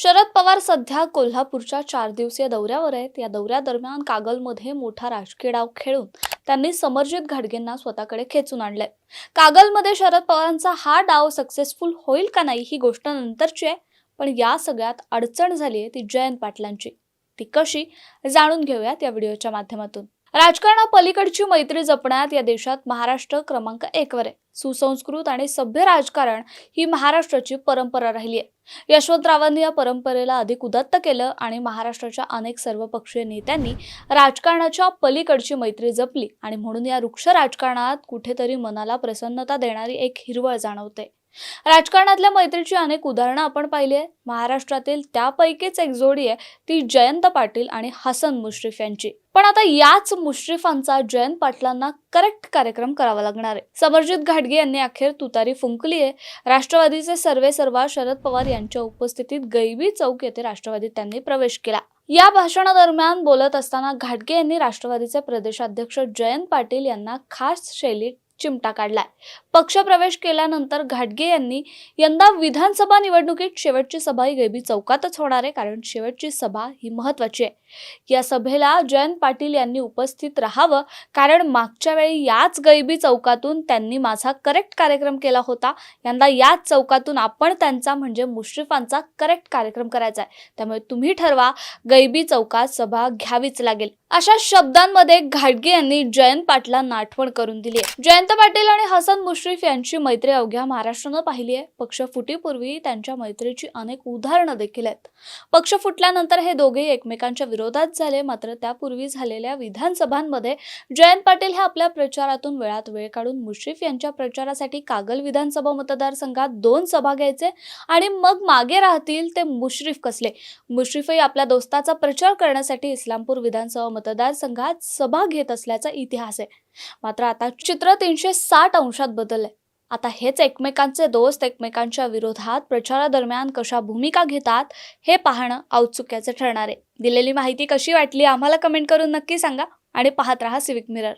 शरद पवार सध्या कोल्हापूरच्या चार दिवसीय दौऱ्यावर आहेत. या दौऱ्यादरम्यान कागलमध्ये मोठा राजकीय डाव खेळून त्यांनी समरजित घाडगेंना स्वतःकडे खेचून आणलंय. कागलमध्ये शरद पवारांचा हा डाव सक्सेसफुल होईल का नाही ही गोष्ट नंतरची आहे पण या सगळ्यात अडचण झाली आहे ती जयंत पाटलांची. ती कशी जाणून घेऊयात या व्हिडिओच्या माध्यमातून. राजकारणापलीकडची मैत्री जपण्यात या देशात महाराष्ट्र क्रमांक एक वर आहे. सुसंस्कृत आणि सभ्य राजकारण ही महाराष्ट्राची परंपरा राहिली आहे. यशवंतरावांनी या परंपरेला अधिक उदत्त केलं आणि महाराष्ट्राच्या अनेक सर्वपक्षीय नेत्यांनी राजकारणाच्या पलीकडची मैत्री जपली आणि म्हणून या वृक्ष राजकारणात कुठेतरी मनाला प्रसन्नता देणारी एक हिरवळ जाणवते. राजकारणातल्या मैत्रीची अनेक उदाहरणं आपण पाहिली आहे. महाराष्ट्रातील त्यापैकीच एक जोडी आहे ती जयंत पाटील आणि हसन मुश्रीफ यांची. पण आता याच मुश्रीफांचा जयंत पाटलांना करेक्ट कार्यक्रम करावा लागणार आहे. समरजित घाटगे यांनी अखेर तुतारी फुंकली आहे. राष्ट्रवादीचे सर्वे सर्वा शरद पवार यांच्या उपस्थितीत गैबी चौक येथे राष्ट्रवादीत त्यांनी प्रवेश केला. या भाषणादरम्यान बोलत असताना घाटगे यांनी राष्ट्रवादीचे प्रदेशाध्यक्ष जयंत पाटील यांना खास शैलीत चिमटा काढलाय. पक्षप्रवेश केल्यानंतर घाटगे यांनी यंदा विधानसभा निवडणुकीत शेवटची सभा ही गैबी चौकातच होणार आहे कारण शेवटची सभा ही महत्वाची आहे. या सभेला जयंत पाटील यांनी उपस्थित राहावं कारण मागच्या वेळी याच गैबी चौकातून त्यांनी माझा करेक्ट कार्यक्रम केला होता. यंदा याच चौकातून आपण त्यांचा म्हणजे मुश्रीफांचा करेक्ट कार्यक्रम करायचा आहे. त्यामुळे तुम्ही ठरवा गैबी चौकात सभा घ्यावीच लागेल. अशा शब्दांमध्ये घाटगे यांनी जयंत पाटलांना आठवण करून दिली आहे. जयंत पाटील आणि हसन मुश्रीफ यांची मैत्री अवघ्या महाराष्ट्रानं पाहिली आहे. पक्ष फुटीपूर्वी त्यांच्या मैत्रीची अनेक उदाहरणं देखील आहेत. पक्ष फुटल्यानंतर हे दोघेही एकमेकांच्या विरोधात झाले. मात्र त्यापूर्वी झालेल्या विधानसभांमध्ये जयंत पाटील हे आपल्या प्रचारातून वेळात वेळ काढून मुश्रीफ यांच्या प्रचारासाठी कागल विधानसभा मतदारसंघात दोन सभा घ्यायचे आणि मग मागे राहतील ते मुश्रीफ कसले? मुश्रीफही आपल्या दोस्ताचा प्रचार करण्यासाठी इस्लामपूर विधानसभा मतदारसंघात सभा घेत असल्याचा इतिहास आहे. मात्र आता चित्र तीनशे साठ अंशात बदललंय. आता हेच एकमेकांचे दोस्त एकमेकांच्या विरोधात प्रचारादरम्यान कशा भूमिका घेतात हे पाहणं औत्सुक्याचं ठरणार आहे. दिलेली माहिती कशी वाटली आम्हाला कमेंट करून नक्की सांगा आणि पाहत राहा सिविक मिरर